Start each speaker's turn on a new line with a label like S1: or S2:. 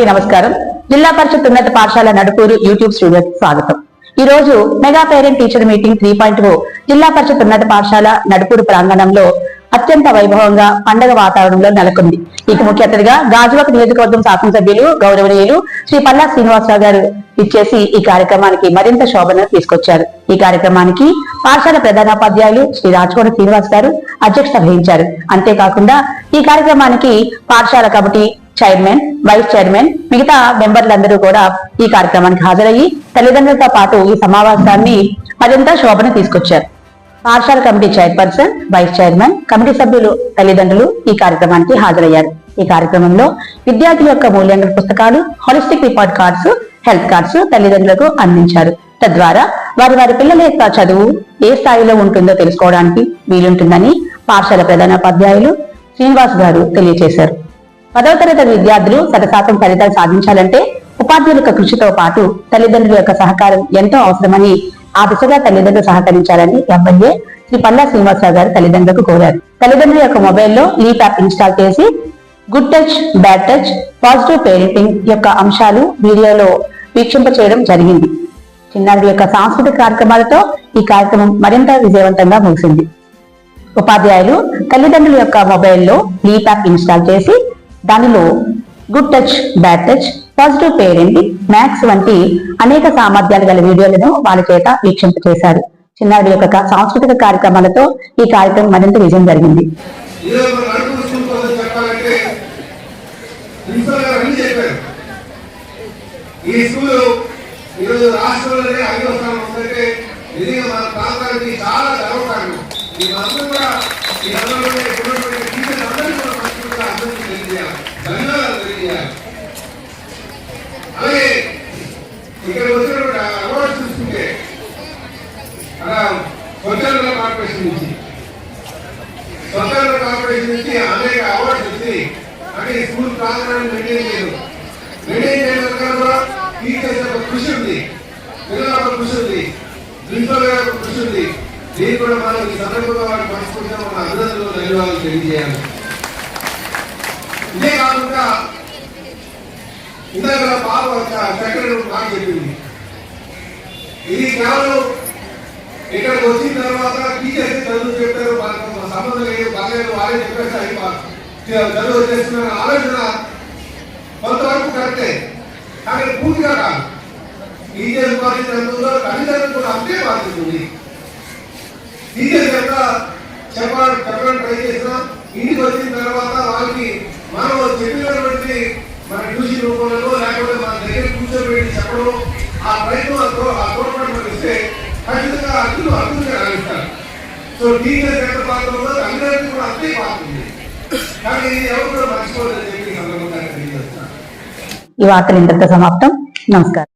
S1: అందరికీ నమస్కారం. జిల్లా పరిషత్ ఉన్నత పాఠశాల నడుపూరు యూట్యూబ్ స్టూడియోకి స్వాగతం. ఈ రోజు mega parent teacher meeting three point zilla parishad ఉన్నత పాఠశాల నడుపూరు ప్రాంగణంలో అత్యంత వైభవంగా పండగ వాతావరణంలో నెలకొంది. ఇక ముఖ్య అతిథిగా గాజువాక నియోజకవర్గం శాసనసభ్యులు గౌరవనీయులు శ్రీ పల్లా శ్రీనివాసరావు గారు ఇచ్చేసి ఈ కార్యక్రమానికి మరింత శోభను తీసుకొచ్చారు. ఈ కార్యక్రమానికి పాఠశాల ప్రధానోపాధ్యాయులు శ్రీ రాజకోట శ్రీనివాస్ గారు అధ్యక్షత వహించారు. అంతేకాకుండా ఈ కార్యక్రమానికి పాఠశాల కమిటీ చైర్మన్ వైస్ చైర్మన్ మిగతా మెంబర్లందరూ కూడా ఈ కార్యక్రమానికి హాజరయ్యి తల్లిదండ్రులతో పాటు ఈ సమావేశాన్ని మరింత శోభను తీసుకొచ్చారు. పాఠశాల committee chairperson vice chairman committee సభ్యులు తల్లిదండ్రులు ఈ కార్యక్రమానికి హాజరయ్యారు. ఈ కార్యక్రమంలో విద్యార్థుల యొక్క మూల్యాంకన పుస్తకాలు holistic report cards health cards తల్లిదండ్రులకు అందించారు. తద్వారా వారి వారి పిల్లల యొక్క చదువు ఏ స్థాయిలో ఉంటుందో తెలుసుకోవడానికి వీలుంటుందని పాఠశాల ప్రధానోపాధ్యాయులు శ్రీనివాస్ గారు తెలియజేశారు పదవ తరగతి విద్యార్థులు శతశాతం ఫలితాలు సాధించాలంటే ఉపాధ్యాయుల యొక్క కృషితో పాటు తల్లిదండ్రుల యొక్క సహకారం ఎంతో అవసరమని ఆ దిశగా తల్లిదండ్రులు సహకరించాలని ఎమ్మెల్యే శ్రీ పల్లా శ్రీనివాసరావు గారు తల్లిదండ్రులకు కోరారు. తల్లిదండ్రుల యొక్క మొబైల్లో లీప్ యాప్ ఇన్స్టాల్ చేసి good touch bad touch positive parenting యొక్క అంశాలు వీడియోలో వీక్షింప చేయడం జరిగింది. చిన్నారుల యొక్క సాంస్కృతిక కార్యక్రమాలతో ఈ కార్యక్రమం మరింత విజయవంతంగా ముగిసింది. ఉపాధ్యాయులు తల్లిదండ్రుల యొక్క మొబైల్లో లీప్ యాప్ ఇన్స్టాల్ చేసి దానిలో good touch bad touch positive parenting maths వంటి అనేక సామర్థ్యాలు గల వీడియోలను వాళ్ళ చేత వీక్షింప చేశారు. చిన్నారుల యొక్క సాంస్కృతిక కార్యక్రమాలతో ఈ కార్యక్రమం మరింత విజయం జరిగింది.
S2: ఈ స్కూల్ ఈరోజు రాష్ట్రంలోనే ఉందంటే నిజంగా మన ప్రాంతానికి చాలా ఈ అందరూ కూడా ఈ అందరిలోనే అందరికీ కూడా అందరికీ తెలియజేయాలి. ధన్యవాదాలు తెలియజేయాలి. అలాగే ఇక్కడ వచ్చినటువంటి అవార్డు చూసుకుంటే అలా స్వచ్ఛంద కార్పొరేషన్ నుంచి స్వతంత్ర కార్పొరేషన్ నుంచి అనేక అవార్డ్స్ వచ్చి అంటే స్కూల్ ప్రాంగణాన్ని మెయింటైన్ చేయడం. మెయింటైన్ చేయడం కూడా టీచర్స్ యొక్క కృషి ఉంది. పిల్లల కృషి ఉంది. ప్రిన్సిపల్ యొక్క కృషి ఉంది. దీన్ని కూడా మనం ఈ సందర్భంగా వారికి మనస్ఫూర్తిగా మన అభినందనలు ధన్యవాదాలు తెలియజేయాలి. ఇదే కాకుండా ఇందాక పాప ఒక సెక్రటరీ మాట చెప్పింది. ఇది కేవలం ఇక్కడికి వచ్చిన తర్వాత టీచర్స్ చదువు చెప్పారు వాళ్ళకి మా సంబంధం లేదు పర్లేదు వారే చెప్పేసి అయిపో చదువు వచ్చేస్తున్న ఆలోచన కొంతవరకు కరెక్టే. కానీ పూర్తిగా కాదు. టీచర్ బాధ్యత చదువులో తల్లిదండ్రులు కూడా అంతే బాధ్యత ఉంది టీచర్స్ ఎంత చెప్పడానికి ట్రై చేసినా. ఇంటికి వచ్చిన తర్వాత వాళ్ళకి మనం చెప్పినటువంటి మన ట్యూషన్ రూపంలో లేకపోతే మన దగ్గర కూర్చోబెట్టి చెప్పడం ఆ ప్రయత్నం ఆ తో- ఆ తోడ్పాటు మనకి ఇస్తే ఖచ్చితంగా అర్థులు అర్థంగా రాణిస్తారు సో టీచర్స్ ఎంత పాత్ర ఉందో అందరికీ కూడా అంతే పాత్ర ఉంది. కానీ ఇది ఎవరు కూడా మర్చిపోలేదని చెప్పి సందర్భంగా తెలియజేస్తాను
S1: ఈ వార్తలు ఇంతటితో సమాప్తం. నమస్కారం.